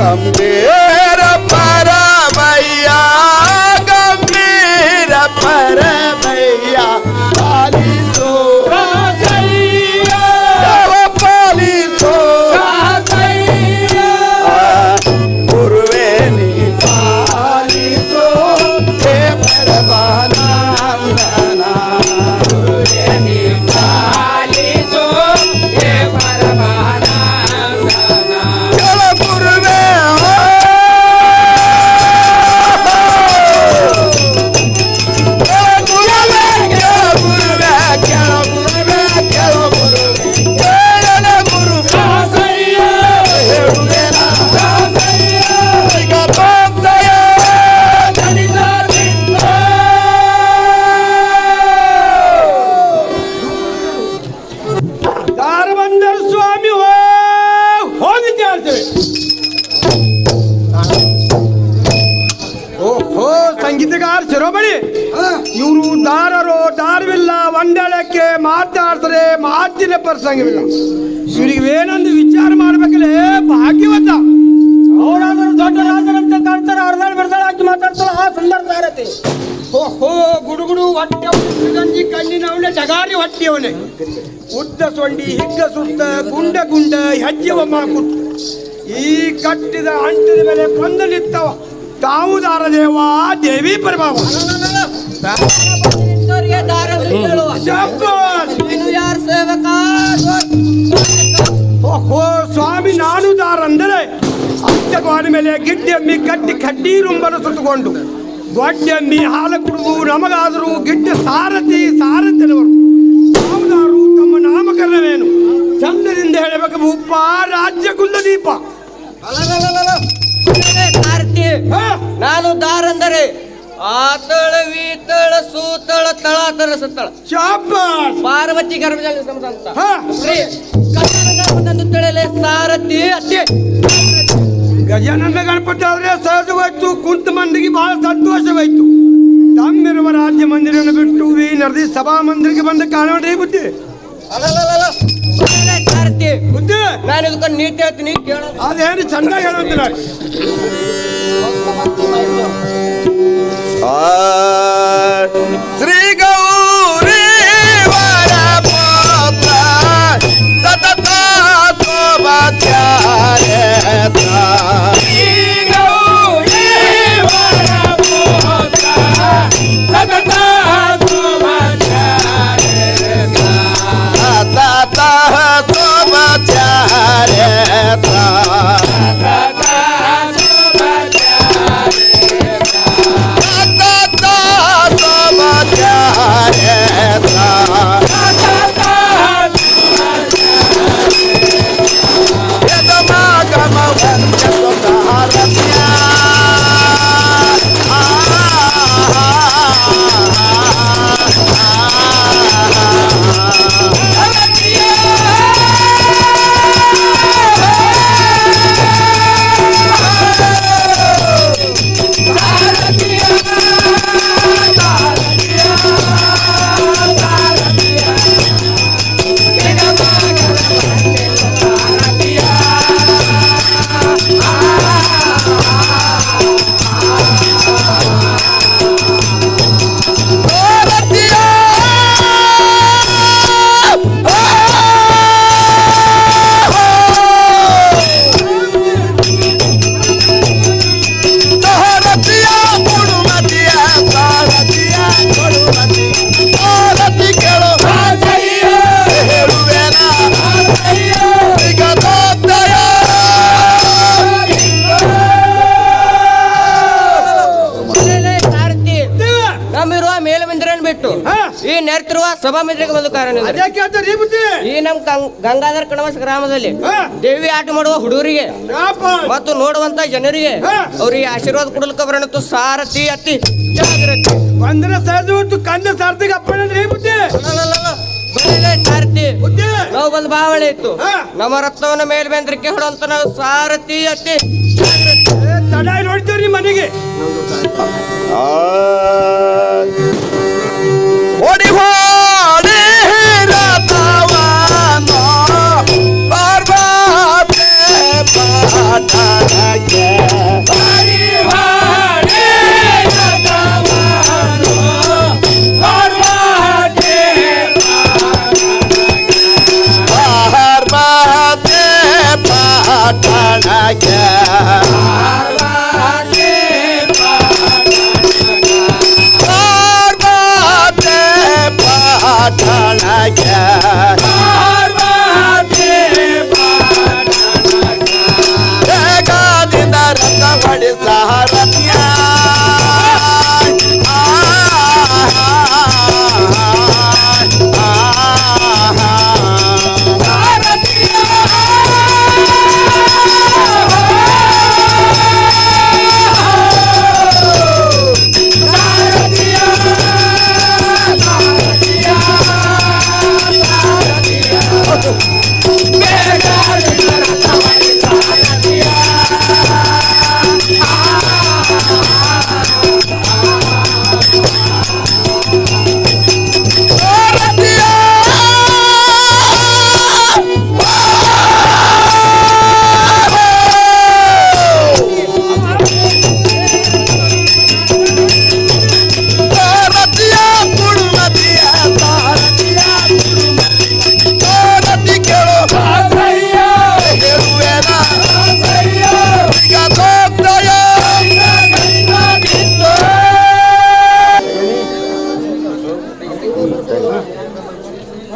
রাম দে। ಓಹೋ, ಗುಡುಗುಡು ಹೊಟ್ಟೆ ಗಂಜಿ ಜಗಾರಿ ಹೊಟ್ಟೆಯವನೆ ಉದ್ದ ಸೊಂಡಿ, ಹಿಗ್ಗ ಸುತ್ತ, ಗುಂಡ ಗುಂಡ ಹೆಜ್ಜೆವ ಮಾಕುತ್ತ ಈ ಕಟ್ಟಿದ ಅಂಟದ ಮೇಲೆ ಬಂದು ನಿಂತವ ತಾವು ದಾರದೇವ ದೇವಿ ಪ್ರಭಾವ ಓಹೋ, ಸ್ವಾಮಿ ನಾನುದಾರ ಅಂದರೆ ಅಂತ ಮೇಲೆ ಗಿಡ್ಡೆಮ್ಮಿ ಕಟ್ಟಿ ಕಡ್ಡಿ ರುಂಬರು ಸುತ್ತಕೊಂಡು. ಗೊಡ್ಡೆಮ್ಮಿ ಹಾಲು ಕುಡಿದು ನಮಗಾದರೂ ಗಿಟ್ಟ ಸಾರಥಿ ಸಾರಥಿನವರು ಯಾವುದಾರು ತಮ್ಮ ನಾಮಕರಣವೇನು? ಚಂದದಿಂದ ಹೇಳಬೇಕು ಭೂಪ ರಾಜ್ಯ ಕುಂದ ದೀಪ ನಾನು ದಾರಂದರೆ ಆತಳ ವೀತಳ ಸೂತಳ ತಳ ತಳ ಸತ್ತಳ! ಪಾರ್ವತಿ ಗರ್ಭದಲ್ಲಿ ಸಮದಂತ ಹ. ಶ್ರೀ ಕನ್ನಡ ತಳಲೆ ಸಾರಥಿ ಅತ್ತೆ. ಗಜಾನನ ಗಣಪತಿ ಆದರೆ ಸಹಜವಾಯ್ತು. ಕುಂತ ಮಂದಿಗೆ ಬಹಳ ಸಂತೋಷವಾಯ್ತು. ತಮ್ಮಿರುವ ರಾಜ್ಯ ಮಂದಿರವನ್ನು ಬಿಟ್ಟು ಈ ನರದಿ ಸಭಾ ಮಂದಿರಕ್ಕೆ ಬಂದ ಕಾರಣ ಬುದ್ಧಿ. ಬುದ್ಧಿ? ನಾನು ಇದಕ್ಕೆ ನೀ ಹೇಳ್ತೀನಿ ಕೇಳೋ ಅದೇನು ಚಂದ ಹೇಳೋದಿಲ್ಲ ಶ್ರೀ ಗೌರಿ ಶೋಭಾಚಾರ್ಯತ. ಸತತ ನೆರೆತಿರುವ ಸಭಾ ಮಂದಿರಕ್ಕೆ ಬಂದು ಕಾರಣ ಇದೆ. ಅದೇ ಕೇಳ್ತಾರೆ ಬುದ್ಧಿ. ಈ ನಮ್ ಗಂಗ್- ಗಂಗಾಧರ ಕಣವಸ್ ಗ್ರಾಮದಲ್ಲಿ ಹಾ. ದೇವಿ ಆಟ ಮಾಡುವ ಹುಡುಗರಿಗೆ ಯಾಪ? ಮತ್ತು ನೋಡುವಂತ ಜನರಿಗೆ ಹಾ. ಅವ್ರಿಗೆ ಆಶೀರ್ವಾದ ಕೊಡಲಿಕ್ಕೆ ಬರೋಣ ಸಾರಥಿ ಅತಿ ಜಾಗ್ರತೆ. ಬಂದ್ರೆ ಸಹಜವತ್ತು ಕಂದ ಸಾರ್ಥಕ ಅಪ್ಪಣ್ಣ ಬುದ್ಧಿ. ಒಳ್ಳೆ ಸಾರಥಿ? ಬುದ್ಧಿ. ನಾವು ಬಂದು ಬಾವಳಿ ಇತ್ತು. ಹಾ. ನಮ್ಮ ರತ್ನವನ್ನ ಮೇಲ್ಬಂದ್ರಿಕೆ ಹೊಡುವಂತ ನಾವು ಸಾರಥಿ ಅತಿ ಏ, ತಡ ನೋಡ್ತೀವ್ರಿ ಮನೆಗೆ. ಓಡಿ ಹೋಡಿ yeah, yeah.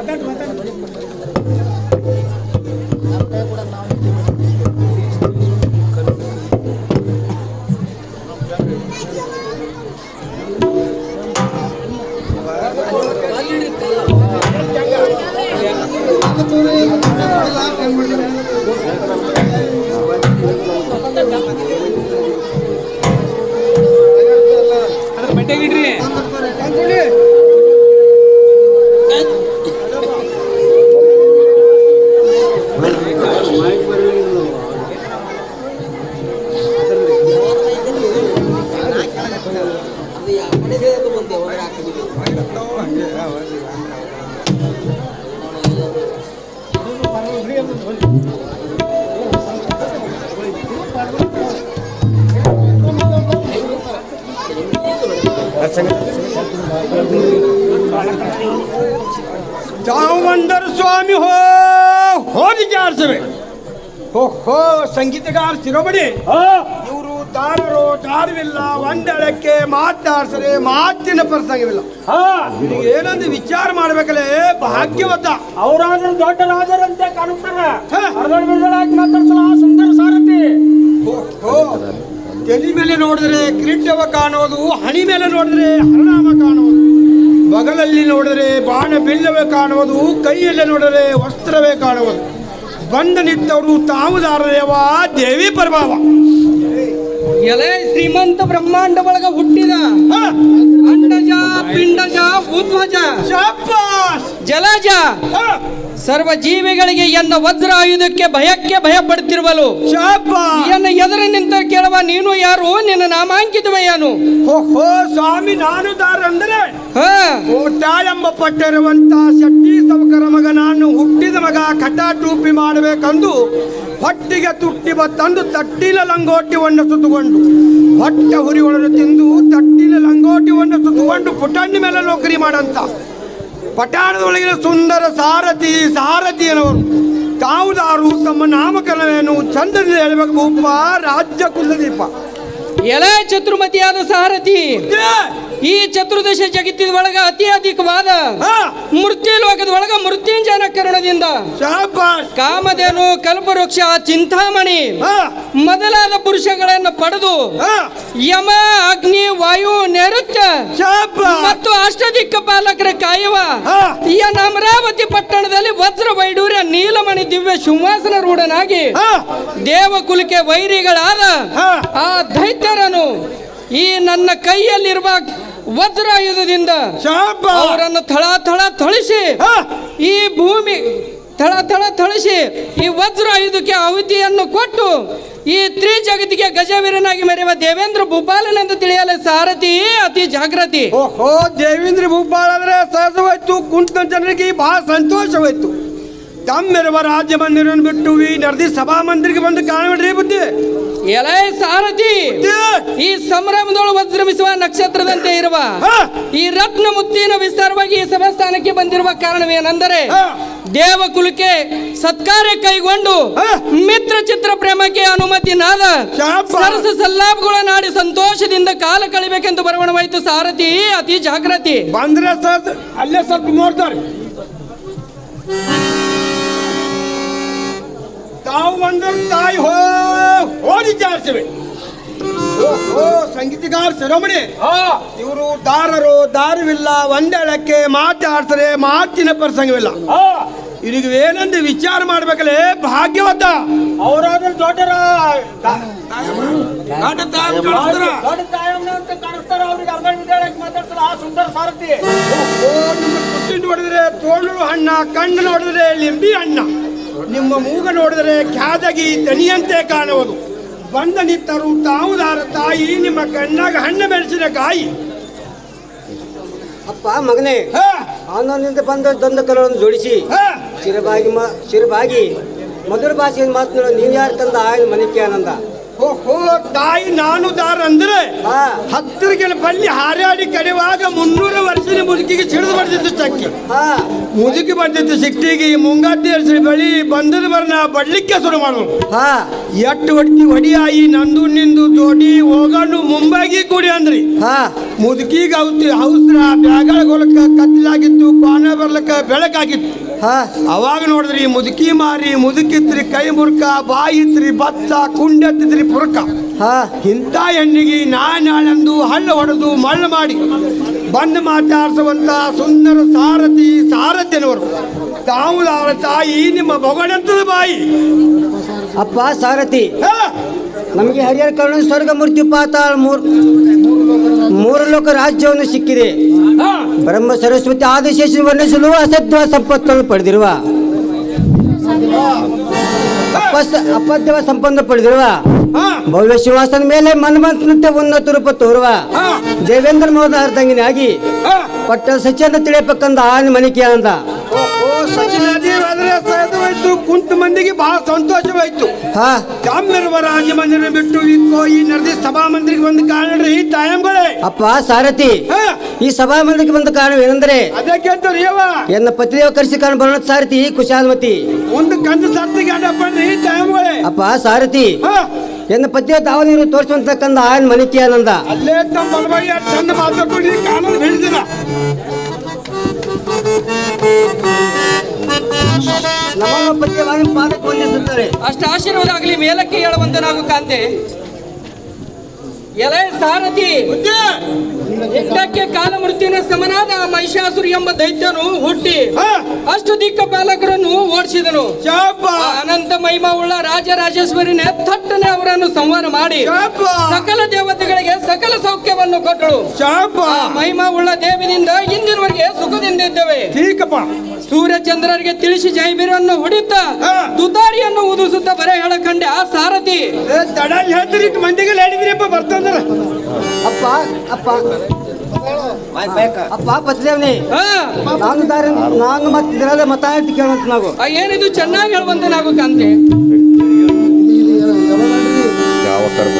ಮಾತಾಡಿ ಮಾತಾಡಿ ಚಾಮಂದರ ಸ್ವಾಮಿ ಹೋ ಹೋಗಿ ಜಾಡ್ಸವೆ ಹೋ ಹೋ ಸಂಗೀತಗಾರ ಶಿರೋಮಣಿ ಇವರು ದಾರರು ದಾರವಿಲ್ಲ ಒಂದಳಕ್ಕೆ ಮಾತಾಡ್ಸರೆ ಮಾತಿನ ಪ್ರಸಂಗವಿಲ್ಲ ಏನಂದು ವಿಚಾರ ಮಾಡ್ಬೇಕಲ್ಲೇ ಭಾಗ್ಯವತ. ಅವರಾದ್ರೂ ದೊಡ್ಡ ರಾಜರಂತೆ ಕಾಣುತ್ತಾರೆ. ಸುಂದರ ಸಾರಥಿ. ತಲೆ ಮೇಲೆ ನೋಡಿದ್ರೆ ಕಿರೀಟವ ಕಾಣೋದು ಹಣಿ ಮೇಲೆ ನೋಡಿದ್ರೆ ಹರನಾಮ ಕಾಣೋದು. ಬಗಲಲ್ಲಿ ನೋಡಿದ್ರೆ ಬಾಣ ಬಿಲ್ಲವೇ ಕಾಣುವುದು ಕೈಯಲ್ಲಿ ನೋಡಿದ್ರೆ ವಸ್ತ್ರವೇ ಕಾಣುವುದು. ಬಂದ ನಿಂತವರು ತಾವು ದಾರದೇವ ದೇವಿ ಪ್ರಭಾವ ಎಲೆ ಶ್ರೀಮಂತ ಬ್ರಹ್ಮಾಂಡ ಒಳಗ ಹುಟ್ಟಿದ. ಅಂಡಜ ಪಿಂಡಜ ಉದ್ವಜ! ಜಲಜ ಸರ್ವ ಜೀವಿಗಳಿಗೆ ಎನ್ನ ವಜ್ರ ಆಯುಧಕ್ಕೆ ಭಯಕ್ಕೆ ಭಯ ಪಡ್ತಿರುವಲು! ಎನ್ನ ಎದುರು ನಿಂತ ಕೇಳುವ ನೀನು ಯಾರು? ನಿನ್ನ ನಾಮಾಂಕಿತವ ಏನು ಹೋ ಸ್ವಾಮಿ ನಾನು ದಾರ ಅಂದ್ರೆ ಹಾ. ಕೋಟ ಎಂಬ ಪಟ್ಟಿರುವಂತ ಕಟ ಟೂಪಿ ಮಾಡಬೇಕಂದು ಹೊಟ್ಟಿಗೆ ತುಟ್ಟಿ ತಂದು ತಟ್ಟಿಲ ಲಂಗೋಟಿವನ್ನು ಸುತ್ತುಕೊಂಡು ಹೊಟ್ಟೆ ಹುರಿಗಳನ್ನು ತಿಂದು ತಟ್ಟಿಲ ಲಂಗೋಟಿವನ್ನು ಸುತ್ತುಕೊಂಡು ಪುಟಾಣಿ ಮೇಲೆ ನೌಕರಿ ಮಾಡಂತ. ಪಟಾಣದೊಳಗಿನ ಸುಂದರ ಸಾರಥಿ ಸಾರಥಿಯನವರು ತಾವುದಾರು ತಮ್ಮ ನಾಮಕರಣವೇನು ಚಂದ್ರನಿಂದ ಹೇಳಬೇಕು, ಭೂಪ, ರಾಜ್ಯ ಕುಲದೀಪ. ಎಲೆ ಚತುರ್ಮತಿಯಾದ ಸಾರಥಿ ಈ ಚತುರ್ದಶ ಜಗತ್ತಿನ ಒಳಗ ಅತಿ ಅಧಿಕವಾದ! ಮೃತ್ಯು ಲೋಕದ ಒಳಗ ಮೃತ್ಯುಂಜನ ಕರುಣದಿಂದ! ಕಾಮಧೇನು ಕಲ್ಪವೃಕ್ಷ ಚಿಂತಾಮಣಿ! ಮೊದಲಾದ ಪುರುಷಗಳನ್ನು ಪಡೆದು! ಯಮ ಅಗ್ನಿ ಶಾಬಾಸ್! ಮತ್ತು ಅಷ್ಟದಿಕ್ಕ ಪಾಲಕರ ಕಾಯುವ! ಈ ಅಮರಾವತಿ ಪಟ್ಟಣದಲ್ಲಿ ವಜ್ರ ವೈಡೂರ್ಯ ನೀಲಮಣಿ ದಿವ್ಯ ಸಿಂಹಾಸನ ರೂಢನಾಗಿ! ದೇವಕುಲಕ್ಕೆ ವೈರಿಗಳಾದ! ಆ ದೈತ್ಯರನು ಈ ನನ್ನ ಕೈಯಲ್ಲಿರುವ ವಜ್ರಾಯುಧದಿಂದ! ಅವರನ್ನು ಥಳ ಥಳ ಥಳಿಸಿ ಹಾ! ಈ ಭೂಮಿ ಥಳ ಥಳ ಥಳಿಸಿ ಈ ವಜ್ರ ಆಯುಧಕ್ಕೆ ಆಹುತಿಯನ್ನು ಕೊಟ್ಟು ಈ ತ್ರಿ ಜಗತ್ತಿಗೆ ಗಜವೀರನಾಗಿ ಮೆರೆಯುವ ದೇವೇಂದ್ರ ಭೂಪಾಲನೆಂದು ತಿಳಿಯಲು ಸಾರಥಿ ಅತಿ ಜಾಗೃತಿ ಓಹೋ, ದೇವೇಂದ್ರ ಭೂಪಾಲ್ ಅಂದ್ರೆ ಸಹಜವಾಯ್ತು ಕುಂತ ಜನರಿಗೆ ಬಹಳ ಸಂತೋಷವಾಯ್ತು. ತಮ್ಮಿರುವ ರಾಜ್ಯ ಮಂದಿರವನ್ನು ಬಿಟ್ಟು ಈ ನಡೆದಿ ಸಭಾ ಮಂದಿರಿಗೆ ಬಂದು ಕಾಣಬೇಡ್ರಿ ಬುದ್ಧಿ ಎಲೆ ಸಾರಥಿ ಈ ಸಂಭ್ರಮದೊಳಗೆ ವಜ್ರಮಿಸುವ ನಕ್ಷತ್ರದಂತೆ ಇರುವ! ಈ ರತ್ನ ಮುತ್ತಿನ ವಿಸ್ತಾರವಾಗಿ ಈ ಸಭಾಸ್ಥಾನಕ್ಕೆ ಬಂದಿರುವ ಕಾರಣವೇನೆಂದರೆ ದೇವ ದೇವಕುಲಕ್ಕೆ ಸತ್ಕಾರ್ಯ ಕೈಗೊಂಡು! ಮಿತ್ರ ಚಿತ್ರ ಪ್ರೇಮಕ್ಕೆ ಅನುಮತಿ ನಾದ! ಸರಸ ಸಲ್ಲಾಪಗಳ ನಾಡಿ ಸಂತೋಷದಿಂದ ಕಾಲ ಕಳಿಬೇಕೆಂದು ಬರವಣವಾಯಿತು ಸಾರಥಿ ಅತಿ ಜಾಗೃತಿ ಬಂದ್ರೆ ಅಲ್ಲೇ ಸ್ವಲ್ಪ ನೋಡ್ತಾರೆ ತಾವು ಬಂದ್ರೆ ತಾಯಿ ಹೋ ಹೋ ಓ ಸಂಗೀತಗಾರ ಶಿರೋಮಣಿ ಇವರು ದಾರರು ದಾರವಿಲ್ಲ ಒಂದೆಳಕ್ಕೆ ಮಾತಾಡ್ತಾರೆ ಮಾತಿನ ಪ್ರಸಂಗವಿಲ್ಲ. ಇವ್ರಿಗೆ ಏನಂದು ವಿಚಾರ ಮಾಡ್ಬೇಕಲ್ಲೇ ಭಾಗ್ಯವಂತ. ಅವರಾದ್ರೂ ದೊಡ್ಡರ ರಾ- ನಾಟ ತಾವು ಕಳಿಸ್ತಾರ. ದೊಡ್ಡ ತಾಯಮ್ಮ ಅಂತ ಕಾಣಿಸ್ತಾರ? ಅವ್ರಿಗೆ ಅರ್ಧಡ್ ಬಿರ್ದಡಾಗಿ ಆ ಸುಂದರ ಸಾರಥಿ. ಓ, ನಿಮ್ಮ ಕುಚ್ಚಿ ನೋಡಿದ್ರೆ ತೋಳು ಹಣ್ಣ ಕಣ್ಣು ನೋಡಿದ್ರೆ ಲಿಂಬಿ ಹಣ್ಣ ನಿಮ್ಮ ಮೂಗ ನೋಡಿದರೆ ಖ್ಯಾದಗಿ ದನಿಯಂತೆ ಕಾಣುವುದು. ಬಂದ ನಿತ್ತರು ತಾವುದಾರ ತಾಯಿ ನಿಮ್ಮ ಕಣ್ಣಾಗ ಹಣ್ಣು ಬೆಳೆಸಿದ ಕಾಯಿ. ಅಪ್ಪ ಮಗನೇ ಆನಂದ ಆನಂದದಿಂದ ಬಂದ ದಂದ ಕಲವನ್ನು ಜೋಡಿಸಿ. ಚಿರಬಾಗಿ ಶಿರಬಾಗಿ ಮ ಶಿರಬಾಗಿ ಮಧುರ ಭಾಷೆಯನ್ನು ಮಾತನಾಡೋ ನೀನು ಯಾರು ತಂದ ಆಯ್ನ ಮನೆಗೆ ಆನಂದ? ಓಹೋ ತಾಯಿ ನಾನು ದಾರ ಅಂದ್ರೆ ಹತ್ತಿರಗಳ ಹತ್ತಿರಗಿನ ಬಲ್ಲಿ ಹಾರಾಡಿ ಕಡಿವಾಗ ಹಾ. ಮುದುಕಿ ಬಂದಿತ್ತು ಸಿಟ್ಟಿಗೆ ಮುಂಗಾತಿ ಹೆಸರು ಬಳಿ ಬಂದದ ಬರ್ನ ಬಡ್ಲಿಕ್ಕೆ ಶುರು ಮಾಡೋದು ಹಾ. ಎಟ್ಟು ಹೊಡ್ತಿ ಆಯಿ ನಂದು ನಿಂದು ಜೋಡಿ ಹೋಗಂಡು ಮುಂಬೈಗೆ ಕೂಡಿ ಅಂದ್ರಿ. ಹಾ. ಮುದುಕಿಗೆ ಔತಿ ಔಸ್ರ ಬ್ಯಾಗಳ ಗೊಲಕ ಕತ್ತಲಾಗಿತ್ತು ಕೋಣ ಬರ್ಲಕ್ಕ ಬೆಳಕಾಗಿತ್ತು. ಹಾ. ಅವಾಗ ನೋಡಿದ್ರಿ ಮುದುಕಿ ಮಾರಿ ಮುದುಕಿತ್ರಿ ಕೈ ಮುರ್ಕ ಬಾಯಿ ಇತ್ರಿ ಬತ್ತ ಕುಂಡೆತ್ತಿದ್ರಿ ಪುರ್ಕ. ಹಾ. ಇಂಥ ಹೆಣ್ಣಿಗೆ ನಾ ನಾಳೆಂದು ಹಳ್ಳ ಹೊಡೆದು ಮಳ್ಳು ಮಾಡಿ. ಬಂದು ಮಾತಾಡಿಸುವಂತ ಸುಂದರ ಸಾರಥಿ ಸಾರಥ್ಯನವರು. ತಾವುದಾರ ತಾಯಿ ನಿಮ್ಮ ಬೊಗಳೆಂತದ ಬಾಯಿ. ಅಪ್ಪ ಸಾರಥಿ. ನಮಗೆ ಹರಿಹರ ಕರ್ಣ ಸ್ವರ್ಗ ಮೂರ್ತಿ ಪಾತಾಳ ಮೂರ್ ಮೂರು ಲೋಕ ರಾಜ್ಯವನ್ನು ಸಿಕ್ಕಿದೆ. ಬ್ರಹ್ಮ ಸರಸ್ವತಿ ಆದಿಶೇಷ ವರ್ಣಿಸಲು ಅಸತ್ವ ಸಂಪತ್ತನ್ನು ಪಡೆದಿರುವ. ಅಪದ್ಯವ ಸಂಪನ್ನ ಪಡೆದಿರುವ ಭವ್ಯ ಶಿವಾಸನ ಮೇಲೆ ಮನ್ಮಂತನಂತೆ ಉನ್ನತ ರೂಪ ತೋರುವ. ದೇವೇಂದ್ರ ಮೋದ ಅರ್ಧಂಗಿನಾಗಿ. ಪಟ್ಟ ಸಚಿನ ತಿಳಿಯಬೇಕಂದ ಆನೆ ಮನಿಕೆ ಅಂದ ಸಚಿನ್ ಕುಂತ ಮಂದಿಗೆ ಬಹಳ ಸಂತೋಷವಾಯ್ತು. ಕಾಮ್ಯರುವ ರಾಜ ಮಂದಿರ ಬಿಟ್ಟು ಈ ನರ್ದಿ ಸಭಾ ಮಂದಿರಿಗೆ ಬಂದು ಈ ತಾಯಂಗಳೇ. ಅಪ್ಪ ಸಾರಥಿ ಈ ಸಭಾ ಮಂದಿರಕ್ಕೆ ಬಂದ ಕಾರಣವೇನೆಂದರೆ ಅದಕ್ಕೆ ಅಂತಾರೆ ಯವ್ವ ಎನ್ನ ಪತಿದೇವ ಕರೆಸಿ ಕಾರಣ ಬರೋಣ ಸಾರಥಿ ಕುಶಾಲಮತಿ ಒಂದು ಕಂದು ಸತ್ತಿಗೆ ಅಡ್ಡ ಪಡ್ರಿ ತಾಯಂಗಳೇ ಅಪ್ಪ ಸಾರಥಿ. ಎನ್ನ ಪತಿಯ ದಾವನೀರು ತೋರಿಸುವಂತಕ್ಕಂದ ಆಯನ್ ಮನಿಕೆ ಆನಂದ. ಅಲ್ಲೇ ತಮ್ಮ ಬಲಬಾಯಿ ಚಂದ ಮಾತಾಡ್ಕೊಂಡು ಕಾನೂನು ಬೆಳೆದಿಲ್ಲ ನಮ್ಮ ಪದ್ಯವಾಗಿ ಪಾದಕ್ಕೆ ವಂದಿಸುತ್ತಾರೆ. ಅಷ್ಟ ಆಶೀರ್ವಾದ ಆಗಲಿ ಮೇಲಕ್ಕೆ ಹೇಳುವಂತನಾಗು ಕಾಂತೆ. ಎಲೆ ಸಾರಥಿ. ಹಿಂದಕ್ಕೆ ಕಾಲ ಮೃತ್ಯುವಿನ ಸಮನಾದ ಮಹಿಷಾಸುರಿ ಎಂಬ ದೈತ್ಯನು ಹುಟ್ಟಿ. ಅಷ್ಟು ದಿಕ್ಕ ಪಾಲಕರನ್ನು ಓಡಿಸಿದನು. ಅನಂತ ಮಹಿಮಾ ಉಳ್ಳ ಮಹಿಮವುಳ್ಳ ರಾಜರಾಜೇಶ್ವರಿನೇ ಥಟ್ಟನೆ ಅವರನ್ನು ಸಂಹಾರ ಮಾಡಿ. ಸಕಲ ದೇವತೆಗಳಿಗೆ ಸಕಲ ಸೌಖ್ಯವನ್ನು ಕೊಟ್ಟಳು. ಶಾಪ. ಮಹಿಮಾ ಉಳ್ಳ ದೇವಿನಿಂದ ಇಂದಿನವರೆಗೆ ಸುಖದಿಂದಿದ್ದೇವೆ ಠೀಕಪ್ಪ. ಸೂರ್ಯ ಚಂದ್ರರಿಗೆ ತಿಳಿಸಿ ಜೈಬೀರನ್ನು ಹೊಡಿತ ದುತಾರಿಯನ್ನು ಊದಿಸುತ್ತಾ ಬರೆ ಹೇಳಕಂಡೆ ಆ ಸಾರಥಿ. ಏ, ತಡ ಹೇಳ್ತೀರಿ ಮಂದಿಗೆಲ್ಲ ಮಂದಿಗೆ ಹೇಳಿದ್ರಿಪ್ಪ ಬರ್ತಂದ್ರ. ಅಪ್ಪ ಅಪ್ಪ. ಅಪ್ಪ ಬದ್ಲೇವ್ನಿ ಹಾ. ನಾನು ದಾರಿ ನಾನು ಮತ್ತೆ ದಿನದ ಮತ ಹೇಳ್ತಿ ಕೇಳಂತ ನಾವು. ಆ, ಏನಿದು ಚೆನ್ನಾಗಿ ಹೇಳುವಂತೆ ನಾವು ಕಾಂತಿ. ಯಾವ ಕರ್ಮ?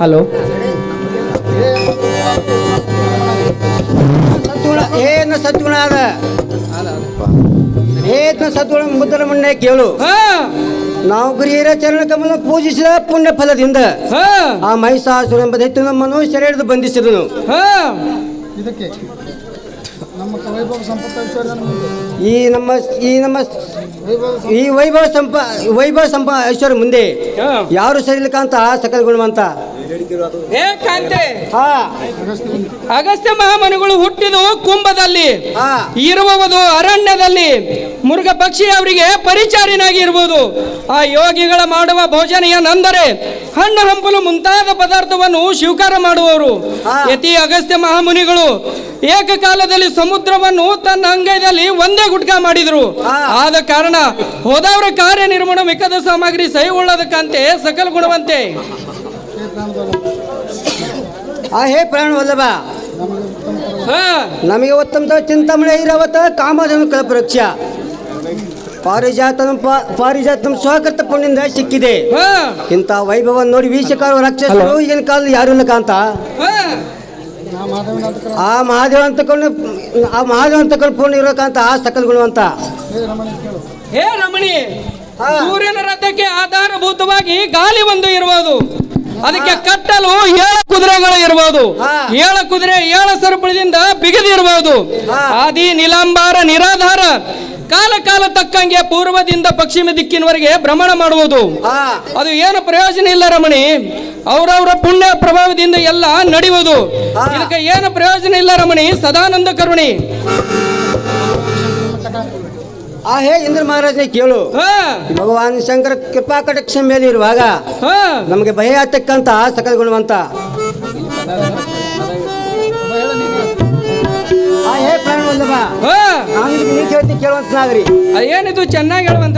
ಹಲೋ. ಏನ ಸದ್ಗುಣ ಅದ? ಏನ ಸದ್ಗುಣ ಮುದ್ರ ಮುನ್ನೆ ಕೇಳು. ಹಾ. ನಾವು ಗುರಿಯರ ಚರಣ ಕಮಲ ಪೂಜಿಸಿದ ಪುಣ್ಯ ಫಲದಿಂದ ಆ ಮಹಿಷಾಸುರ ಎಂಬ ದೈತ್ಯ ನಮ್ಮನ್ನು ಸೆರೆ ಹಿಡಿದು ಬಂಧಿಸಿದನು. ಹಾ. ಇದಕ್ಕೆ ನಮ್ಮ ವೈಭವ ಸಂಪತ್ತ ಐಶ್ವರ್ಯ ಈ ನಮ್ಮ ಈ ನಮ್ಮ ವೈಭವ ಈ ವೈಭವ ಸಂಪ ವೈಭವ ಸಂಪ ಐಶ್ವರ್ಯ ಮುಂದೆ. ಯಾರು ಸರಿಲಿಕ್ಕ ಅಂತ ಸಕಲ ಗುಣವಂತ ಅಗಸ್ತ್ಯ ಮಹಾಮನಿಗಳು ಹುಟ್ಟಿದು ಕುಂಭದಲ್ಲಿ ಹಾ. ಇರುವುದು ಅರಣ್ಯದಲ್ಲಿ ಮುರುಘ ಪಕ್ಷಿ ಅವರಿಗೆ ಪರಿಚಾರಿನಾಗಿ ಇರುವುದು ಆ ಯೋಗಿಗಳ ಮಾಡುವ ಭೋಜನ ಏನಂದರೆ ಹಣ್ಣು ಹಂಪಲು ಮುಂತಾದ ಪದಾರ್ಥವನ್ನು ಸ್ವೀಕಾರ ಮಾಡುವವರು. ಯತಿ ಅಗಸ್ತ್ಯ ಮಹಾಮುನಿಗಳು ಏಕಕಾಲದಲ್ಲಿ ಸಮುದ್ರವನ್ನು ತನ್ನ ಅಂಗೈದಲ್ಲಿ ಒಂದೇ ಗುಟ್ಕ ಮಾಡಿದ್ರು. ಆದ ಕಾರಣ ಹೋದವರ ಕಾರ್ಯನಿರ್ಮಾಣ ಮಿಕ್ಕದ ಸಾಮಗ್ರಿ ಸಹಿ ಉಳ್ಳದಕ್ಕಂತೆ ಸಕಲ ಗುಣವಂತೆ. ಆ ಹೇ ಪ್ರಾಣ ವಲ್ಲಭ. ನಮಗೆ ಒತ್ತಂತ ಚಿಂತಾಮಣಿ ಐರಾವತ ಕಾಮಧನು ಕಲ್ಪವೃಕ್ಷ. ಪಾರಿಜಾತನ ಪ- ಪಾರಿಜಾತನ ಸ್ವಕೃತ ಪುಣ್ಯದಿಂದ ಸಿಕ್ಕಿದೆ. ಇಂಥ ವೈಭವ ನೋಡಿ ವೀಕ್ಷಕರು ರಕ್ಷಸರು ಈಗಿನ ಕಾಲದಲ್ಲಿ ಯಾರು ಇಲ್ಲ ಕಾಂತ. ಆ ಮಹಾದೇವ ಅಂತಕೊಂಡು ಆ ಮಹಾದೇವ ಅಂತಕೊಂಡು ಪೂರ್ಣ ಇರೋಕಂತ ಆ ಸಕಲ್ ಗುಣವಂತ ಹೇ ರಮಣಿ. ಸೂರ್ಯನ ರಥಕ್ಕೆ ಆಧಾರಭೂತವಾಗಿ ಗಾಲಿ ಒಂದು ಇರಬಹುದು ಅದಕ್ಕೆ ಕಟ್ಟಲು ಏಳು ಕುದುರೆಗಳು ಇರಬಹುದು. ಏಳು ಕುದುರೆ ಏಳು ಸರಪಳಿದಿಂದ ಬಿಗಿದಿರಬಹುದು. ಆದಿ ನಿಲಾಂಬಾರ ನಿರಾಧಾರ ಕಾಲ ಕಾಲ ತಕ್ಕಂಗೆ ಪೂರ್ವದಿಂದ ಪಶ್ಚಿಮ ದಿಕ್ಕಿನವರೆಗೆ ಭ್ರಮಣ ಮಾಡುವುದು. ಅದು ಏನು ಪ್ರಯೋಜನ ಇಲ್ಲ ರಮಣಿ. ಅವರವರ ಪುಣ್ಯ ಪ್ರಭಾವದಿಂದ ಎಲ್ಲ ನಡೆಯುವುದು. ಇದಕ್ಕೆ ಏನು ಪ್ರಯೋಜನ ಇಲ್ಲ ರಮಣಿ ಸದಾನಂದ ಕರುಣಿ. ಆ ಹೇ ಇಂದ್ರ ಮಹಾರಾಜನೇ ಕೇಳು? ಹಾ. ಭಗವಾನ್ ಶಂಕರ ಕೃಪಾ ಕಟಾಕ್ಷ ಮೇಲೆ ಇರುವಾಗ ಹಾ. ನಮಗೆ ಭಯ ಆತಕ್ಕಂತ ಸಕಲ ಗುಣವಂತ ಆ ಹೇ ನಾನು ನೀವು ಕೇಳ್ತೀನಿ ಕೇಳುವಂತ ನಾಗ್ರಿ. ಏನಿದು ಚೆನ್ನಾಗಿ ಹೇಳುವಂತ.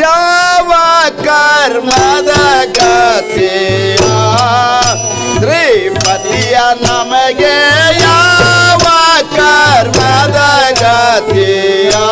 ಯಾವ ಕರ್ಮದ ಗತಿಯ ಶ್ರೀಪತಿಯ ನಮಗೆ धर्म दगतिया